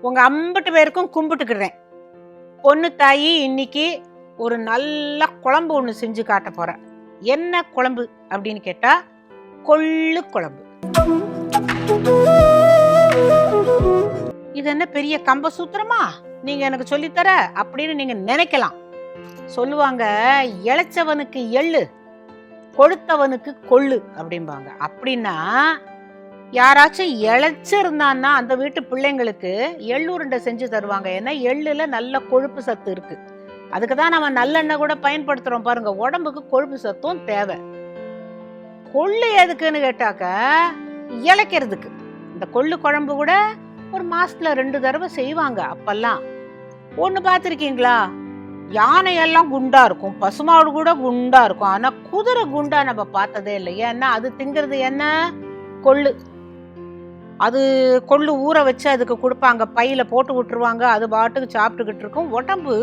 உங்க அம்பட்டு பேருக்கும் கும்பிட்டுக்கிறேன் பொண்ணு தாயி இன்னைக்கு ஒரு நல்ல குழம்பு ஒன்று செஞ்சு காட்ட போகிறேன் என்ன குழம்பு அப்படின்னு கேட்டா கொள்ளு குழம்பு. இது என்ன பெரிய கம்ப சூத்திரமா? நீங்க எனக்கு சொல்லித்தர அப்படின்னு நீங்க நினைக்கலாம். சொல்லுவாங்க இளைச்சவனுக்கு எள்ளு கொழுத்தவனுக்கு கொள்ளு அப்படிம்பாங்க. அப்படின்னா யாராச்சும் இழைச்சிருந்தான்னா அந்த வீட்டு பிள்ளைங்களுக்கு எள்ளுருண்டை செஞ்சு தருவாங்க. ஏன்னா எள்ளுல நல்ல கொழுப்பு சத்து இருக்கு. அதுக்கு தான் நம்ம நல்லெண்ணெய் கூட பயன்படுத்துறோம் பாருங்க. உடம்புக்கு கொழுப்பு சத்தும் தேவை. கொள்ளு எதுக்குன்னு கேட்டாக்க இளைக்கிறதுக்கு இந்த கொள்ளு குழம்பு கூட ஒரு மாசத்துல ரெண்டு தடவை செய்வாங்க அப்பெல்லாம். ஒன்று பார்த்துருக்கீங்களா? யானையெல்லாம் குண்டா இருக்கும். பசுமாடு கூட குண்டா இருக்கும். ஆனா குதிரை குண்டா நம்ம பார்த்ததே இல்லை. ஏன்னா அது திங்கிறது என்ன? கொள்ளு. அது கொள்ளு ஊற வச்சு அதுக்கு கொடுப்பாங்க. பையில் போட்டு விட்டுருவாங்க. அது பாட்டுக்கு சாப்பிட்டுக்கிட்டு இருக்கும். உடம்பு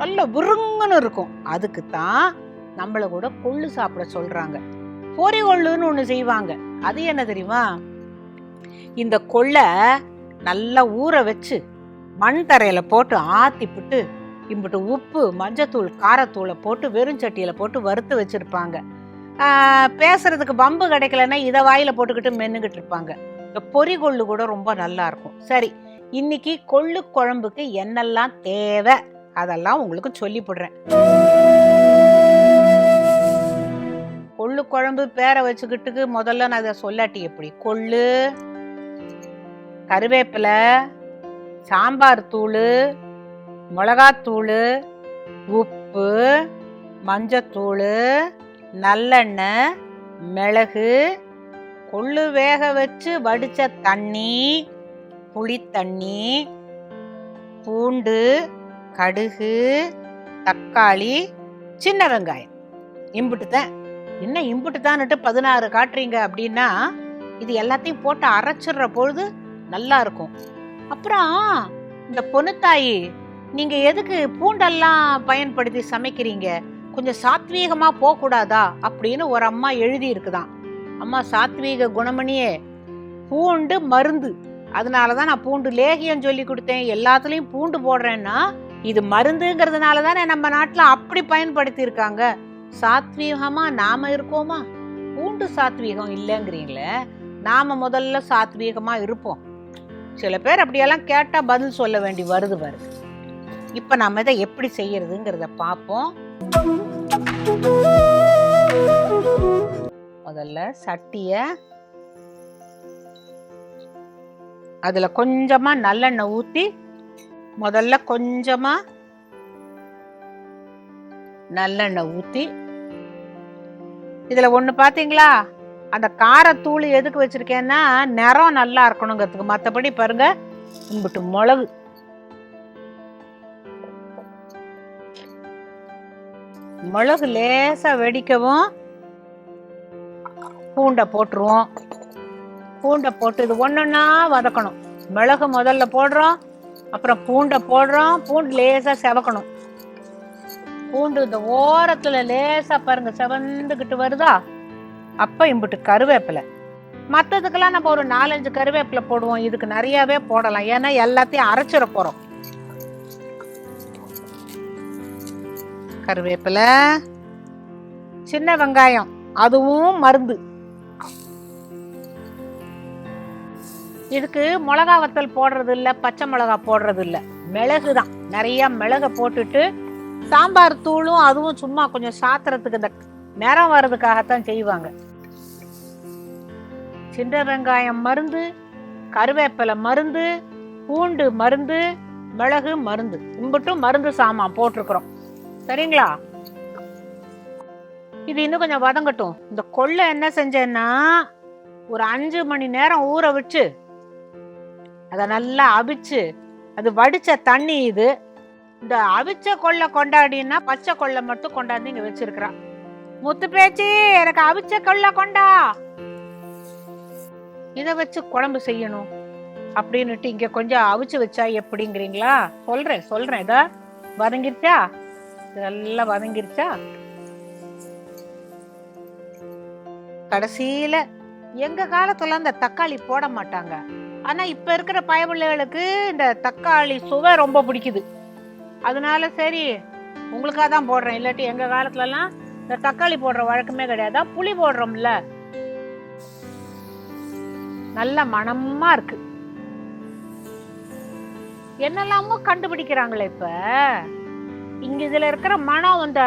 நல்ல விருங்கன்னு இருக்கும். அதுக்கு தான் நம்மளை கூட கொள்ளு சாப்பிட சொல்கிறாங்க பொறி கொள்ளுன்னு ஒன்று செய்வாங்க. அது என்ன தெரியுமா? இந்த கொள்ளை நல்லா ஊற வச்சு மண் தரையில் போட்டு ஆத்திப்புட்டு இம்பிட்டு உப்பு மஞ்சத்தூள் காரத்தூளை போட்டு வெறும் சட்டியில் போட்டு வறுத்து வச்சுருப்பாங்க. பேசுறதுக்கு பம்பு கிடைக்கலன்னா இதை வாயில் போட்டுக்கிட்டு மென்னுக்கிட்டு இருப்பாங்க. இந்த பொறி கொள்ளு கூட ரொம்ப நல்லா இருக்கும். சரி இன்னைக்கு கொள்ளு குழம்புக்கு என்னெல்லாம் தேவை? அதெல்லாம் உங்களுக்கு சொல்லி போடுறேன். கொள்ளு குழம்பு பேரை வச்சுக்கிட்டுக்கு முதல்ல நான் அதை சொல்லாட்டி எப்படி? கொள்ளு கருவேப்பிலை சாம்பார் தூள் மிளகாத்தூள் உப்பு மஞ்சத்தூள் நல்லெண்ணெய் மிளகு கொள்ளு வேக வச்சு வடிச்ச தண்ணி புளித்தண்ணி பூண்டு கடுகு தக்காளி சின்ன வெங்காயம். இம்புட்டு தான் என்ன இம்புட்டு தான்ட்டு பதினாறு காட்டுறீங்க அப்படின்னா இது எல்லாத்தையும் போட்டு அரைச்சிடுற பொழுது நல்லா இருக்கும். அப்புறம் இந்த பொண்ணுத்தாயி நீங்க எதுக்கு பூண்டெல்லாம் பயன்படுத்தி சமைக்கிறீங்க? கொஞ்சம் சாத்வீகமா போகக்கூடாதா? அப்படின்னு ஒரு அம்மா எழுதி இருக்குதான் அம்மா சாத்வீக குணமணியே பூண்டு மருந்து. அதனால தான் நான் பூண்டு லேகியம் சொல்லி கொடுத்தேன். எல்லாத்துலேயும் பூண்டு போடுறேன்னா இது மருந்துங்கிறதுனால தானே நம்ம நாட்டில் அப்படி பயன்படுத்தியிருக்காங்க. சாத்வீகமாக நாம் இருக்கோமா? பூண்டு சாத்வீகம் இல்லைங்கிறீங்களே நாம் முதல்ல சாத்வீகமாக இருப்போம். சில பேர் அப்படியெல்லாம் கேட்டால் பதில் சொல்ல வேண்டி வருது வருது. இப்போ நம்ம இதை எப்படி செய்யறதுங்கிறத பார்ப்போம். முதல்ல சட்டியை அதில் கொஞ்சமாக நல்லெண்ணெய் ஊற்றி முதல்ல கொஞ்சமாக நல்லெண்ணெய் ஊற்றி இதில் ஒன்று பார்த்தீங்களா அந்த காரத்தூள் எதுக்கு வச்சிருக்கேன்னா நிறம் நல்லா இருக்கணுங்கிறதுக்கு. மற்றபடி பாருங்க இம்பிட்டு மிளகு மிளகு லேசாக வெடிக்கவும் பூண்டை போட்டுருவோம். பூண்டை போட்டு இது ஒன்னொன்னா வதக்கணும். மிளகு முதல்ல போடுறோம். அப்புறம் பூண்டை போடுறோம். பூண்டு லேசாக செவக்கணும். பூண்டு இந்த ஓரத்தில் லேசாக பாருங்கள் செவந்துக்கிட்டு வருதா? அப்போ இம்பிட்டு கருவேப்பிலை. மற்றதுக்கெல்லாம் நம்ம ஒரு நாலஞ்சு கருவேப்பிலை போடுவோம். இதுக்கு நிறையாவே போடலாம். ஏன்னா எல்லாத்தையும் அரைச்சிட போகிறோம் கருவேப்பிலை. சின்ன வெங்காயம். அதுவும் மருந்து. இதுக்கு மிளகா வத்தல் போடுறது இல்ல பச்சை மிளகா போடுறது இல்ல மிளகு தான் நிறைய மிளகை போட்டுட்டு சாம்பார் தூளும் அதுவும் சும்மா கொஞ்சம் சாத்துறதுக்கு இந்த நிறம் வர்றதுக்காகத்தான் செய்வாங்க. சின்ன வெங்காயம் மருந்து கருவேப்பிலை மருந்து பூண்டு மருந்து மிளகு மருந்து. இம்பட்டும் மருந்து சாமான் போட்டிருக்கிறோம். சரிங்களா? இது இன்னும் கொஞ்சம் வதங்கட்டும். இந்த கொள்ளை என்ன செஞ்சேன்னா ஒரு அஞ்சு மணி நேரம் ஊற வச்சு அதை நல்லா அவிச்சு அது வடித்த தண்ணி இது இந்த அவிச்ச கொள்ளை கொண்டாடினா பச்சை கொள்ளை மட்டும் கொண்டாந்து இங்கே வச்சிருக்கிறா. முத்து பேச்சி எனக்கு அவிச்ச கொள்ளை கொண்டா. இதை வச்சு குழம்பு செய்யணும் அப்படின்னுட்டு இங்கே கொஞ்சம் அவிச்சு வச்சா எப்படிங்கிறீங்களா? சொல்கிறேன் சொல்கிறேன் இதா வதங்கிருச்சா? இதெல்லாம் வதங்கிருச்சா? கடைசியில் எங்கள் காலத்தில் அந்த தக்காளி போட மாட்டாங்க. ஆனா இப்ப இருக்கிற பயபிள்ளைகளுக்கு இந்த தக்காளி சுவை ரொம்ப பிடிக்குது. அதனால சரி உங்களுக்காக தான் போடுறேன். இல்லாட்டி எங்க காலத்துலலாம் இந்த தக்காளி போடுற வழக்கமே கிடையாது. புளி போடுறோம்ல. நல்ல மனமாக இருக்கு. என்னெல்லாமோ கண்டுபிடிக்கிறாங்களே இப்ப. இங்க இதுல இருக்கிற மனம் இந்த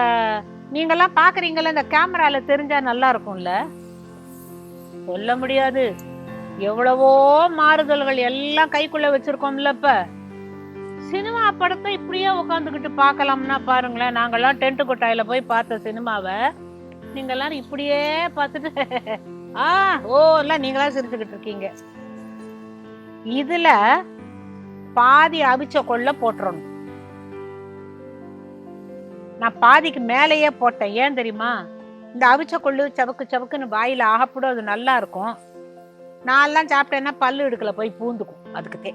நீங்கெல்லாம் பார்க்குறீங்களே இந்த கேமரால தெரிஞ்சா நல்லா இருக்கும்ல. சொல்ல முடியாது. எவ்வளவோ மாறுதல்கள் எல்லாம் கைக்குள்ள வச்சிருக்கோம்ல இப்ப. சினிமா படத்தை இப்படியே உட்காந்துக்கிட்டு பார்க்கலாம்னா பாருங்களேன் நாங்கெல்லாம் டென்ட் கொட்டாயில போய் பார்த்த சினிமாவை நீங்க எல்லாரும் இப்படியே பார்த்துட்டு ஆ ஓ எல்லாம் நீங்களா சிரிச்சுக்கிட்டு இருக்கீங்க. இதுல பாதி அவிச்ச கொள்ள போட்டுறணும். நான் பாதிக்கு மேலேயே போட்டேன் ஏன் தெரியுமா? இந்த அவிச்ச கொள்ளு சவக்கு சவக்குன்னு வாயில ஆகப்படும் அது நல்லா இருக்கும். நான்லாம் சாப்பிட்டேன்னா பல்லு எடுக்கல போய் பூந்துக்கும். அதுக்குத்தே.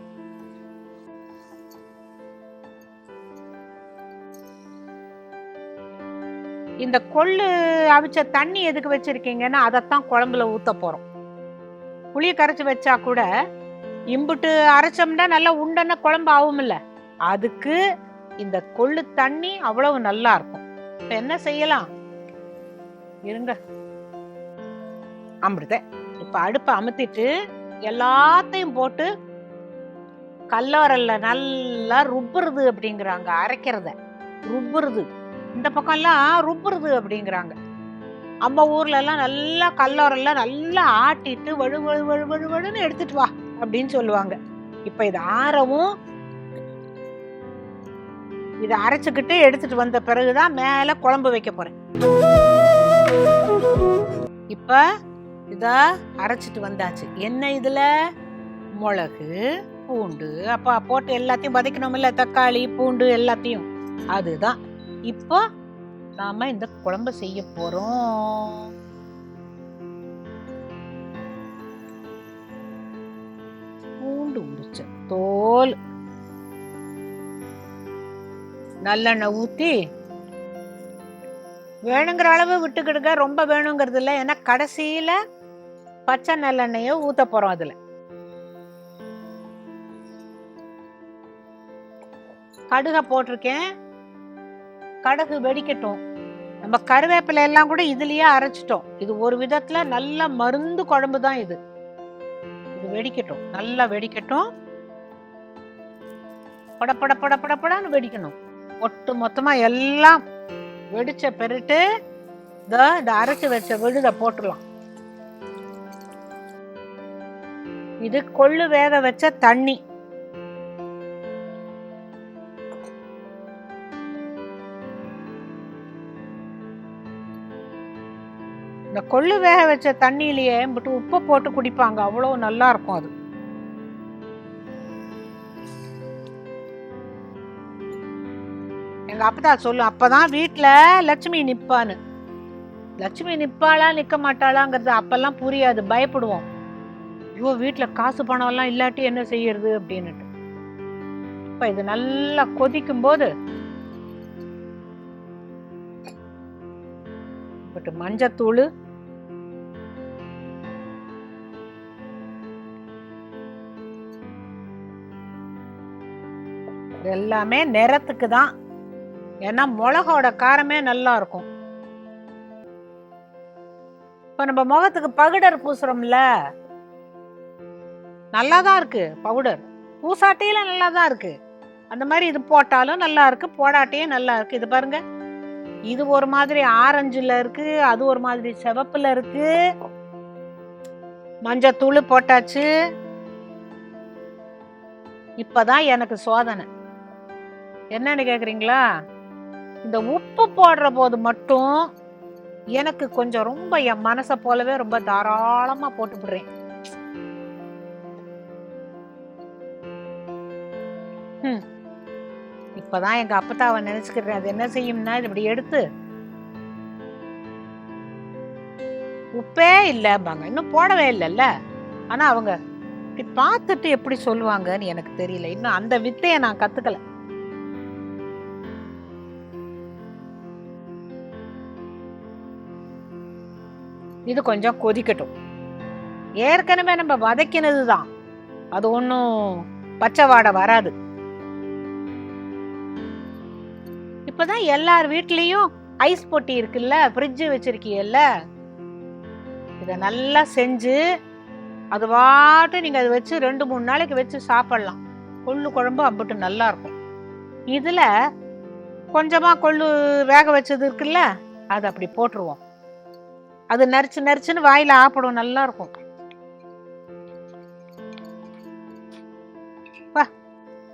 இந்த கொள்ளு அவிச்ச தண்ணி எதுக்கு வச்சிருக்கீங்கன்னா அதைத்தான் குழம்புல ஊற்ற போகிறோம் புளியை கரைச்சி வச்சா கூட இம்புட்டு அரைச்சோம்னா நல்லா உண்டன்னா குழம்பு ஆகும்ல. அதுக்கு இந்த கொள்ளு தண்ணி அவ்வளவு நல்லா இருக்கும். இப்போ என்ன செய்யலாம்? இருங்க. அமிர்த. இப்போ அடுப்பை அமுத்திட்டு எல்லாத்தையும் போட்டு கல்லோரல்ல நல்லா ருப்புறது அப்படிங்கிறாங்க அரைக்கிறத. ருப்புறது இந்த பக்கம்லாம் ருப்புறது அப்படிங்கிறாங்க. நம்ம ஊர்ல எல்லாம் நல்லா கல்லோரல்ல நல்லா ஆட்டிட்டு வழு வழு வழு வழு வழுன்னு எடுத்துட்டு வா அப்படின்னு சொல்லுவாங்க. இப்ப இது ஆறவும் இதை அரைச்சுக்கிட்டு எடுத்துட்டு வந்த பிறகுதான் மேல குழம்பு வைக்க போறேன். இப்ப இதா அரைச்சிட்டு வந்தாச்சு. என்ன இதில்? மிளகு பூண்டு. அப்போ போட்டு எல்லாத்தையும் வதக்கணும்ல தக்காளி பூண்டு எல்லாத்தையும். அதுதான். இப்போ நாம இந்த குழம்பு செய்ய போறோம். பூண்டு உரிச்ச தோல். நல்லெண்ணெய் ஊத்தி வேணுங்கிற அளவு விட்டுக்கிடுங்க. ரொம்ப வேணுங்கிறது இல்லை. ஏன்னா கடைசியில பச்சை நல்லெண்ணெய ஊத்த போறோம் அதுல. கடுக போட்டிருக்கேன். கடுகு வெடிக்கட்டும். நம்ம கருவேப்பிலை எல்லாம் கூட இதுலயே அரைச்சிட்டோம். இது ஒரு விதத்துல நல்ல மருந்து குழம்பு தான் இது. இது வெடிக்கட்டும். நல்லா வெடிக்கட்டும். படப்பட பட வெடிக்கணும். ஒட்டு மொத்தமா எல்லாம் வெடிச்ச பெருட்டு இந்த அரைச்சி வச்ச விழுத போட்டுடலாம். இது கொள்ளு வேக வச்ச தண்ணி. இந்த கொள்ளு வேக வச்ச தண்ணியிலேயே பட் உப்பு போட்டு குடிப்பாங்க. அவ்வளோ நல்லா இருக்கும் அது. எங்க அப்பதா சொல்லு அப்பதான் வீட்டில் லட்சுமி நிற்பான்னு லட்சுமி நிற்பாளா நிற்க மாட்டாளாங்கிறது அப்பெல்லாம் புரியாது. பயப்படுவோம். ஐயோ வீட்டில் காசு பணம் எல்லாம் இல்லாட்டி என்ன செய்யறது அப்படின்னுட்டு. இப்ப இது நல்லா கொதிக்கும் போது பட் மஞ்சத்தூள் எல்லாமே நிறத்துக்கு தான். ஏன்னா மிளகோட காரமே நல்லா இருக்கும். இப்போ நம்ம முகத்துக்கு பகுடர் பூசுறோம்ல நல்லா தான் இருக்குது பவுடர் பூசாட்டியில நல்லா தான் இருக்குது அந்த மாதிரி இது போட்டாலும் நல்லா இருக்குது போடாட்டையும் நல்லா இருக்குது இது பாருங்க. இது ஒரு மாதிரி ஆரஞ்சில் இருக்குது அது ஒரு மாதிரி சிவப்பில் இருக்குது மஞ்சத்தூள் போட்டாச்சு. இப்போதான் எனக்கு சோதனை. என்னன்னு கேட்குறீங்களா இந்த உப்பு போடுற போது மட்டும் எனக்கு கொஞ்சம் ரொம்ப என் மனசை போலவே ரொம்ப தாராளமாக போட்டு விடுறேன். இப்பதான் எங்க அப்பத்தாவை நினைச்சுக்கிறேன் அது என்ன செய்யும்னா இது இப்படி எடுத்து. உப்பே இல்லைம்பாங்க. இன்னும் போடவே இல்லைல்ல. ஆனா அவங்க இப்படி பார்த்துட்டு எப்படி சொல்லுவாங்கன்னு எனக்கு தெரியல. இன்னும் அந்த வித்தையை நான் கத்துக்கல. இது கொஞ்சம் கொதிக்கட்டும். ஏற்கனவே நம்ம வதக்கினது தான் அது ஒன்றும் பச்சை வாடை வராது. இப்பதான் எல்லார் வீட்லயும் ஐஸ் பொட்டி இருக்குல்ல ஃப்ரிட்ஜ் வச்சிருக்கீல்ல இத நல்லா செஞ்சு அது வாட்டு நீங்க அதை வச்சு ரெண்டு மூணு நாளைக்கு வச்சு சாப்பிடலாம். கொள்ளு குழம்பு அம்பிட்டு நல்லா இருக்கும். இதுல கொஞ்சமா கொள்ளு வேக வச்சது இருக்குல்ல அது அப்படி போட்டுருவோம். அது நரிச்சு நரிச்சுன்னு வாயில ஆப்பிடும் நல்லா இருக்கும்.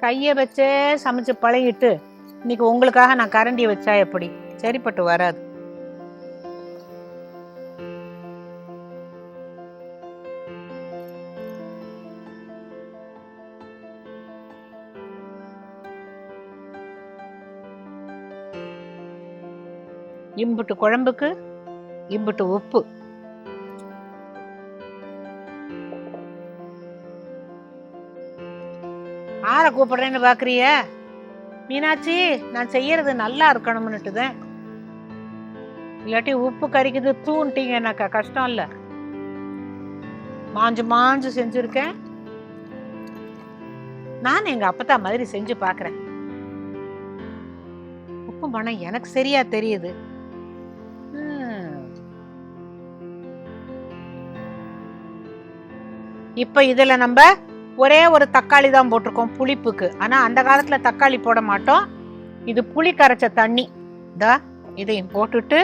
கையை வச்சே சமைச்சு பழகிட்டு இன்னைக்கு உங்களுக்காக நான் கரண்டி வச்சா எப்படி? சரிப்பட்டு வராது. இம்புட்டு குழம்புக்கு இம்புட்டு உப்பு. ஆற கூப்பிடுறேன்னு பாக்குறிய? மீனாட்சி நான் செய்யறது நல்லா இருக்கணும்னுட்டு தான் இல்லாட்டி உப்பு கறிக்குது தூண்டிங்கனாக்கா கஷ்டம் இல்லை. மாஞ்சு மாஞ்சு செஞ்சுருக்கேன். நான் எங்க அப்பத்தா மாதிரி செஞ்சு பாக்குறேன். உப்பு மனம் எனக்கு சரியா தெரியுது. இப்போ இப்ப இதுல நம்ம ஒரே ஒரு தக்காளி தான் போட்டிருக்கோம் புளிப்புக்கு. ஆனால் அந்த காலத்தில் தக்காளி போட மாட்டோம். இது புளி கரைச்ச தண்ணி. தா இதையும் போட்டுட்டு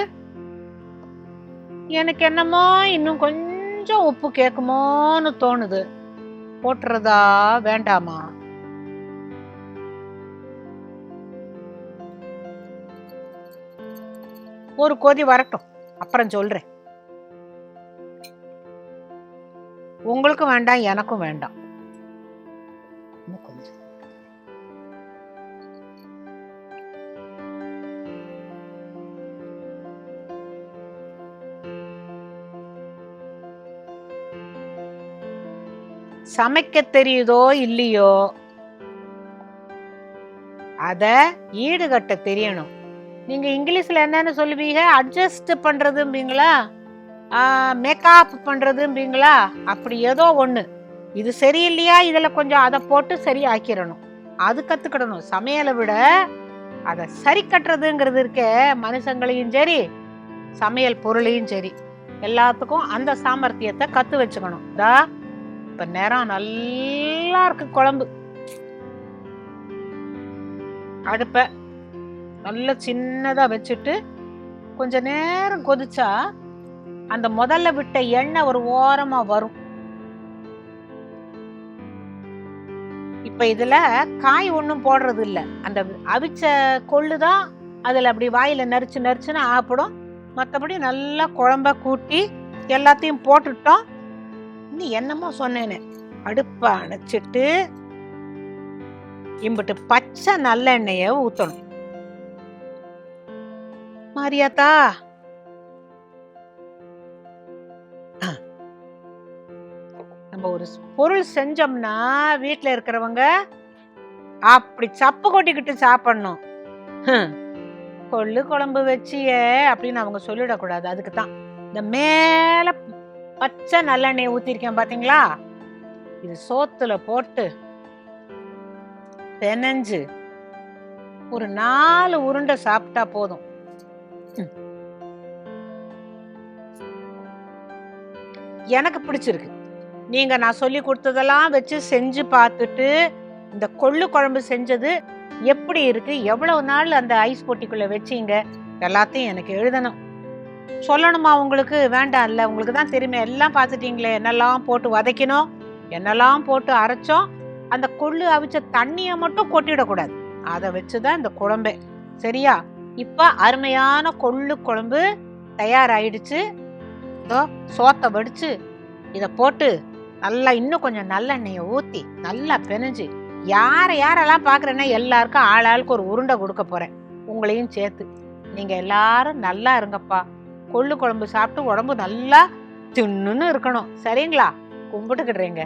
எனக்கு என்னமோ இன்னும் கொஞ்சம் உப்பு கேட்குமோன்னு தோணுது. போட்டுறதா வேண்டாமா? ஒரு கொதி வரட்டும். அப்புறம் சொல்றேன். உங்களுக்கும் வேண்டாம் எனக்கும் வேண்டாம். சமைக்க தெரியுதோ இல்லையோ அத ஈடுகட்ட தெரியணும். நீங்க இங்கிலீஷ்ல என்னன்னு சொல்லுவீங்க? அட்ஜஸ்ட் பண்றதும்பீங்களா? மேக்கப் பண்றதும்பீங்களா? அப்படி ஏதோ ஒண்ணு. இது சரியில்லையா? இதுல கொஞ்சம் அதை போட்டு சரி ஆக்கிடணும் அது கத்துக்கிடணும். சமையலை விட அதை சரி கட்டுறதுங்கிறது இருக்கே மனுஷங்களையும் சரி சமையல் பொருளையும் சரி. எல்லாத்துக்கும் அந்த சாமர்த்தியத்தை கத்து வச்சுக்கணும். தா இப்ப நேரம் நல்லா இருக்கு குழம்பு. அடுப்ப நல்ல சின்னதா வச்சுட்டு கொஞ்ச நேரம் கொதிச்சா அந்த முதல்ல விட்ட எண்ணெய் ஒரு ஓரமா வரும். இப்ப இதுல காய் ஒன்றும் போடுறது இல்ல அந்த அவிச்ச கொள்ளுதான் அதுல அப்படி வாயில நரிச்சு நரிச்சுன்னு ஆப்பிடும் மற்றபடி நல்லா குழம்ப கூட்டி எல்லாத்தையும் போட்டுட்டோம். நீ என்னமோ சொன்னேன்னு. அடுப்ப அணைச்சிட்டு இம்பிட்டு பச்சை நல்லெண்ணெய ஊத்தணும். மாரியாத்தா. நம்ம ஒரு பொருள் செஞ்சோம்னா வீட்டுல இருக்கிறவங்க அப்படி சப்பு கொட்டிக்கிட்டு சாப்பிடணும். கொள்ளு குழம்பு வச்சியே அப்படின்னு அவங்க சொல்லிடக்கூடாது. அதுக்கு தான் இந்த மேல பச்சை நல்லெண்ணெய் ஊத்திருக்கேன் பாத்தீங்களா? இது சோத்துல போட்டு பெனஞ்சு ஒரு நாலு உருண்டை சாப்பிட்டா போதும். எனக்கு பிடிச்சிருக்கு. நீங்க நான் சொல்லி கொடுத்ததெல்லாம் வச்சு செஞ்சு பார்த்துட்டு இந்த கொள்ளு குழம்பு செஞ்சது எப்படி இருக்கு? எவ்வளவு நாள் அந்த ஐஸ் போட்டிக்குள்ள வச்சீங்க? எல்லாத்தையும் எனக்கு எழுதணும். சொல்லணுமா உங்களுக்கு? வேண்டாம் இல்லை. உங்களுக்கு தான் தெரியுமே. எல்லாம் பார்த்துட்டீங்களே. என்னெல்லாம் போட்டு வதக்கினோம் என்னெல்லாம் போட்டு அரைச்சோம்? அந்த கொள்ளு அவிச்ச தண்ணியை மட்டும் கொட்டிடக்கூடாது. அதை வச்சு தான் இந்த குழம்பே. சரியா? இப்போ அருமையான கொள்ளு குழம்பு தயாராகிடுச்சு இதோ சோத்தை வடித்து இதை போட்டு நல்லா இன்னும் கொஞ்சம் நல்லெண்ணெயை ஊற்றி நல்லா பெனஞ்சு யாரை யாரெல்லாம் பார்க்குறேன்னா எல்லாருக்கும் ஆள் ஆளுக்கு ஒரு உருண்டை கொடுக்க போகிறேன் உங்களையும் சேர்த்து. நீங்கள் எல்லாரும் நல்லா இருங்கப்பா. கொள்ளு குழம்பு சாப்பிட்டு உடம்பு நல்லா தின்னுன்னு இருக்கணும். சரிங்களா? கும்பிட்டுக்கிடுறேங்க.